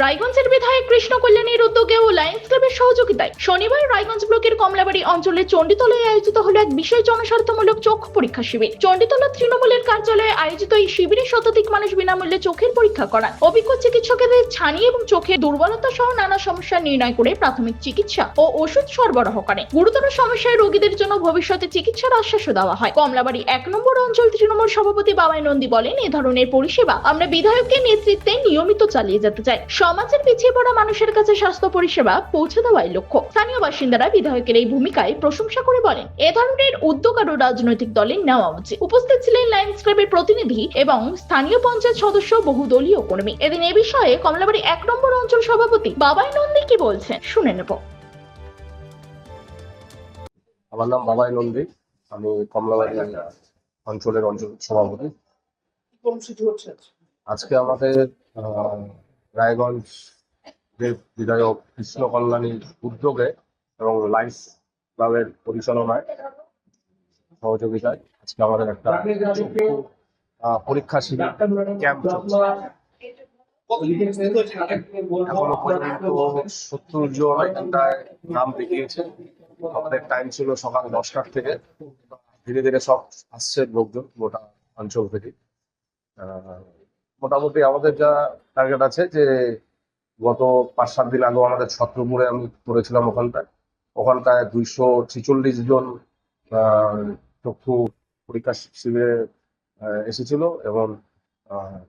রায়গঞ্জের বিধায়ক কৃষ্ণ কল্যাণীর উদ্যোগে ও লায়ন্স ক্লাবের সহযোগিতায় শনিবার রায়গঞ্জ ব্লকের কমলাবাড়ি অঞ্চলের চণ্ডীতলায় আয়োজিত হলো এক বিশেষ জনস্বার্থমূলক চক্ষু পরীক্ষা শিবির। চণ্ডীতলা তৃণমূলের কার্যালয়ে আয়োজিত এই শিবিরে শতাধিক মানুষ বিনামূল্যে চোখের পরীক্ষা করান। অভিজ্ঞ চিকিৎসকেদের ছানি এবং চোখের দুর্বলতা সহ নানা সমস্যা নির্ণয় করে প্রাথমিক চিকিৎসা ও ওষুধ সরবরাহ করে গুরুতর সমস্যায় রোগীদের জন্য ভবিষ্যতে চিকিৎসার আশ্বাসও দেওয়া হয়। কমলাবাড়ি এক নম্বর অঞ্চল তৃণমূল সভাপতি বাবাই নন্দী বলেন, এ ধরনের পরিষেবা আমরা বিধায়কের নেতৃত্বে নিয়মিত চালিয়ে যেতে চাই। সমাজের পিছিয়ে পড়া মানুষের কাছে স্বাস্থ্য পরিষেবা পৌঁছে দেওয়াই লক্ষ্য। স্থানীয় বাসিন্দারা বিধায়কের এই ভূমিকায় প্রশংসা করে বলেন এ ধরনের উদ্যোগ আরও রাজনৈতিক দলের নেওয়া উচিত। উপস্থিত ছিলেন লায়ন্স ক্লাবের প্রতিনিধি এবং স্থানীয় পঞ্চায়েত সদস্য বহু দলীয় কর্মী। এদিন এ বিষয়ে কমলাবাড়ি এক নম্বর অঞ্চল সভাপতি বাবাই নন্দী কি বলছেন? শুনে নেব। আমার নাম বাবাই নন্দী। আমি কমলাবাড়ি অঞ্চলের অঞ্চল সভাপতি। আজকে। আমাদের রায়গঞ্জ বিধায়ক কৃষ্ণ কল্যাণীর উদ্যোগে এবং লাইফ ক্লাবের পরিচালনায় সহযোগিতায় আজকে আমাদের একটা পরীক্ষা শিবির ক্যাম্প এখনও পর্যন্ত সত্তর জন এখানটায় নাম দেখিয়েছে। আমাদের টাইম ছিল সকাল দশটার থেকে। ধীরে ধীরে সব আসছে লোকজন গোটা অঞ্চল থেকে। মোটামুটি আমাদের যা টার্গেট আছে যে গত পাঁচ সাত দিন আগেও আমাদের ছত্রপুরে আমি করেছিলাম ওখানটায় ওখানটায় দুইশো ছেচল্লিশ জন চক্ষু পরীক্ষা শিবিরে এসেছিল এবং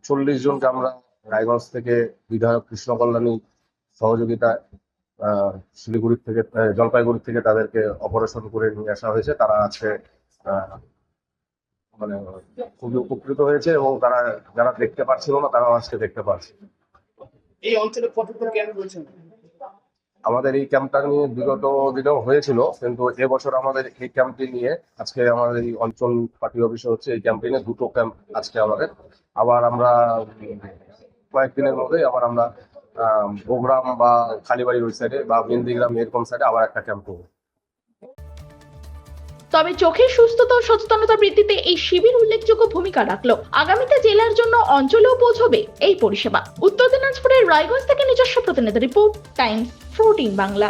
চল্লিশ জনকে আমরা রায়গঞ্জ থেকে বিধায়ক কৃষ্ণ কল্যাণী সহযোগিতায় আহ, শিলিগুড়ি থেকে জলপাইগুড়ি থেকে তাদেরকে অপারেশন করে নিয়ে আসা হয়েছে। তারা আহ, মানে খুবই উপকৃত হয়েছে এবং তারা যারা দেখতে পাচ্ছিল না তারাও আজকে দেখতে পাচ্ছে এই অঞ্চলে কতগুলো ক্যাম্প রয়েছে আমাদের এই ক্যাম্পটা নিয়ে বিগত দিনেও হয়েছিল কিন্তু এবছর আমাদের এই ক্যাম্পটি নিয়ে আজকে আমাদের এই অঞ্চল পার্টি অফিসে হচ্ছে এই ক্যাম্পে নিয়ে দুটো ক্যাম্প আজকে আমাদের। আবার আমরা কয়েকদিনের মধ্যে আবার আমরা বগুড়াম বা কালীবাড়ির ওই সাইডে বা মেন্দিগ্রাম এরকম সাইডে আবার একটা ক্যাম্প করব। তবে চোখের সুস্থতা ও সচেতনতা বৃদ্ধিতে এই শিবির উল্লেখযোগ্য ভূমিকা রাখল। আগামীতে জেলার জন্য অঞ্চলেও পৌঁছবে এই পরিষেবা। উত্তর দিনাজপুরের রায়গঞ্জ থেকে নিজস্ব প্রতিনিধি রিপোর্ট, টাইমস ফোরটিন বাংলা।